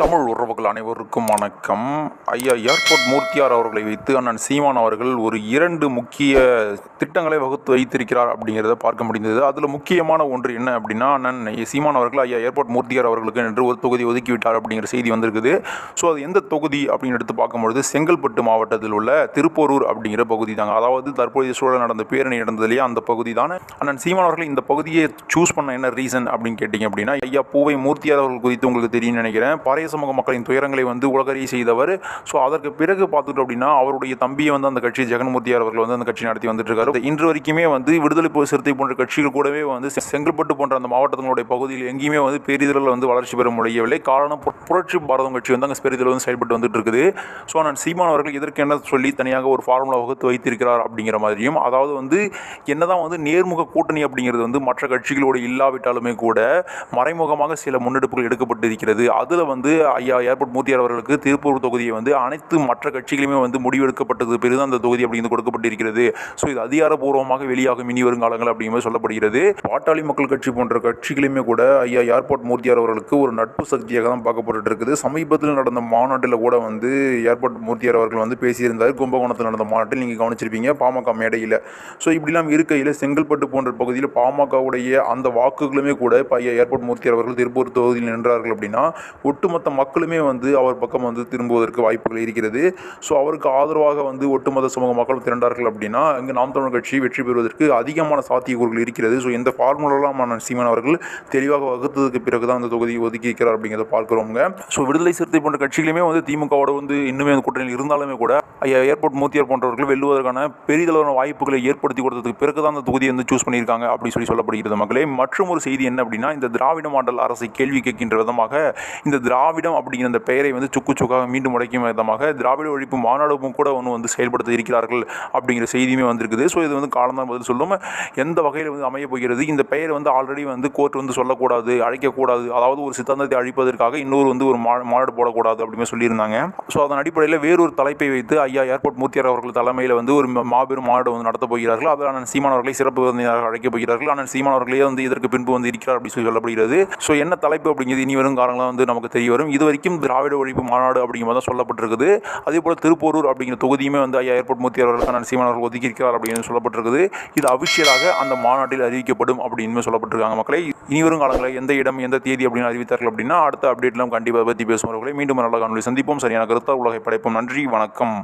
தமிழ் உறவுகள் அனைவருக்கும் வணக்கம். ஐயா ஏர்போர்ட் மூர்த்தியார் அவர்களை வைத்து அண்ணன் சீமான் அவர்கள் ஒரு இரண்டு முக்கிய திட்டங்களை வகுத்து வைத்திருக்கிறார் அப்படிங்கிறத பார்க்க முடிந்தது. அதில் முக்கியமான ஒன்று என்ன அப்படின்னா அண்ணன் சீமான் அவர்கள் ஐயா ஏர்போர்ட் மூர்த்தியார் அவர்களுக்கு என்று ஒரு தொகுதி ஒதுக்கிவிட்டார் அப்படிங்கிற செய்தி வந்திருக்குது. ஸோ அது எந்த தொகுதி அப்படின்னு எடுத்து பார்க்கும்பொழுது செங்கல்பட்டு மாவட்டத்தில் உள்ள திருப்போரூர் அப்படிங்கிற பகுதி தாங்க. அதாவது தற்போதைய சூழல் நடந்த பேரணி நடந்ததுலேயே அந்த பகுதி தான். அண்ணன் சீமான் அவர்கள் இந்த பகுதியை சூஸ் பண்ண என்ன ரீசன் அப்படின்னு கேட்டிங்க அப்படின்னா ஐயா பூவை மூர்த்தியார் அவர்கள் குறித்து உங்களுக்கு தெரியும்னு நினைக்கிறேன். பறைய சமூக மக்களின் துயரங்களை வந்து உலகறிய செய்தவர். ஸோ அதற்கு பிறகு பார்த்துட்டோம் அப்படின்னா அவருடைய தம்பியை வந்து அந்த கட்சி ஜெகன்மூர்த்தியார் அவர்கள் வந்து அந்த கட்சி நடத்தி வந்துட்டு இருக்காரு இன்று வரைக்குமே வந்து விடுதலை போர் சிறுத்தை போன்ற கட்சிகள் கூடவே வந்து செங்கல்பட்டு போன்ற அந்த மாவட்டத்தினுடைய பகுதியில் எங்கேயுமே வந்து பெரிதளவில் வந்து வளர்ச்சி பெற முடியவில்லை. காரணம் பு- புரட்சி பாரதம் கட்சி வந்து அங்கே பெரிதளவு வந்து செயல்பட்டு வந்துட்டு இருக்குது ஸோ நான் சீமான் அவர்கள் இதற்கு என்ன சொல்லி தனியாக ஒரு ஃபார்முலா வகுத்து வைத்திருக்கிறார் அப்படிங்கிற மாதிரியும் அதாவது வந்து என்னதான் வந்து நேர்முக கூட்டணி அப்படிங்கிறது வந்து மற்ற கட்சிகளோடு இல்லாவிட்டாலுமே கூட மறைமுகமாக சில முன்னெடுப்புகள் எடுக்கப்பட்டு இருக்கிறது அதில் வந்து ஐயா ஏர்போர்ட் மூர்த்தியார் அவர்களுக்கு திருப்பூர் தொகுதியை வந்து அனைத்து மற்ற கட்சிகளுமே வந்து முடிவெடுக்கப்பட்டது பிறகு அந்த தொகுதி அப்படிங்கிறது கொடுக்கப்பட்டிருக்கிறது. ஸோ இது அதிகாரப்பூர்வமாக வெளியாகும் இனி வருங்காலங்கள் அப்படிங்கிற சொல்லப்படுகிறது. பாட்டாளி மக்கள் கட்சி போன்ற கட்சிகளுமே கூட ஐயா ஏர்போர்ட் மூர்த்தியார் அவர்களுக்கு ஒரு நட்பு சக்தியாக தான் பார்க்கப்பட்டு இருக்குது சமீபத்தில் நடந்த மாநாட்டில் கூட வந்து ஏர்போர்ட் மூர்த்தியார் அவர்கள் வந்து பேசியிருந்தார். கும்பகோணத்தில் நடந்த மாநாட்டில் நீங்கள் கவனிச்சிருப்பீங்க பாமக மேடையில். ஸோ இப்படிலாம் இருக்கையில் செங்கல்பட்டு போன்ற பகுதியில் பாமகவுடைய அந்த வாக்குகளுமே கூட இப்போ ஐயா ஏர்போர்ட் மூர்த்தியார் அவர்கள் திருப்பூர் தொகுதியில் நின்றார்கள் அப்படின்னா ஒட்டுமொத்த மக்களுமே வந்து அவர் பக்கம் வந்து திரும்புவதற்கு வாய்ப்புகள் இருக்கிறது. ஸோ அவருக்கு ஆதரவாக வந்து ஒட்டுமொத்த சமூக மக்களும் திரண்டார்கள் அப்படின்னா இங்கே நாம் தமிழர் கட்சி வெற்றி பெறுவதற்கு அதிகமான சாத்தியக்கூறுகள் இருக்கிறது. ஸோ இந்த ஃபார்முலாலாம் நான் சீமான் அவர்கள் தெளிவாக வகுத்ததுக்கு பிறகு தான் அந்த தொகுதியை ஒதுக்கி இருக்கிறார் அப்படிங்கிறத பார்க்குறோங்க ஸோ விடுதலை சிறுத்தை போன்ற கட்சிகளுமே வந்து திமுகவோட வந்து இன்னுமே அந்த கூட்டணியில் இருந்தாலுமே கூட ஏர்போர்ட் மூத்தியார் போன்றவர்கள் வெல்லுவதற்கான பெரிதளவான வாய்ப்புகளை ஏற்படுத்தி கொடுத்ததுக்கு பிறகு தான் அந்த தொகுதியை வந்து சூஸ் பண்ணியிருக்காங்க அப்படின்னு சொல்லி சொல்லப்படுகிறது மக்களே. மற்றும் ஒரு செய்தி என்ன அப்படின்னா இந்த திராவிட மாடல் அரசை கேள்வி கேட்கின்ற விதமாக இந்த திராவிடம் அப்படிங்கிற அந்த பெயரை வந்து சுக்கு சுக்காக மீண்டும் உடைக்கும் விதமாக திராவிட ஒழிப்பு மாநாடும் கூட ஒன்று வந்து செயல்படுத்த இருக்கிறார்கள் அப்படிங்கிற செய்தியுமே வந்திருக்குது. ஸோ இது வந்து காலம்தான் பதில் சொல்லும். எந்த வகையில் வந்து அமைய போகிறது? இந்த பெயரை வந்து ஆல்ரெடி வந்து கோர்ட் வந்து சொல்லக்கூடாது அழைக்கக்கூடாது. அதாவது ஒரு சித்தாந்தத்தை அழிப்பதற்காக இன்னொரு வந்து ஒரு மா மாநாடு போடக்கூடாது அப்படின்னு சொல்லியிருந்தாங்க. ஸோ அதன் அடிப்படையில் வேறொரு தலைப்பை வைத்து ஐயா ஏர்போர்ட் மூர்த்தியார் அவர்கள் தலைமையில் வந்து ஒரு மாபெரும் மாநாடு வந்து நடத்த போகிறார்கள். அதில் அண்ணன் சீமான் அவர்களை சிறப்பு விருந்தினராக அழைக்கப் போகிறார்கள். அண்ணன் சீமான் அவர்களே வந்து இதற்கு பின்பு வந்து இருக்கிறார் அப்படின்னு சொல்லி சொல்லப்படுகிறது. ஸோ என்ன தலைப்பு அப்படிங்கிறது இனி வரும் காலங்களாக வந்து நமக்கு தெரிய வரும். இது வரைக்கும் திராவிட ஒழிப்பு மாநாடு அப்படிங்கிற தான் சொல்லப்பட்டிருக்குது. அதே போல் திருப்போரூர் அப்படிங்கிற தொகுதியுமே வந்து ஐயா ஏர்போர்ட் மூர்த்தியார் அவர்கள் அண்ணன் சீமான் அவர்கள் ஒதுக்கி இருக்கிறார் அப்படின்னு சொல்லப்பட்டிருக்குது. இது அபிஷியலாக அந்த மாநாட்டில் அறிவிக்கப்படும் அப்படின்னு சொல்லப்பட்டிருக்காங்க மக்களை. இனி வரும் காலங்களில் எந்த இடம் எந்த தேதி அப்படின்னு அறிவித்தார்கள் அப்படின்னா அடுத்த அப்டேட்லாம் கண்டிப்பாக பற்றி பேசுவார்களை மீண்டும் நல்ல காணொலி சந்திப்போம். சரியான கருத்தா உலகை படைப்போம். நன்றி வணக்கம்.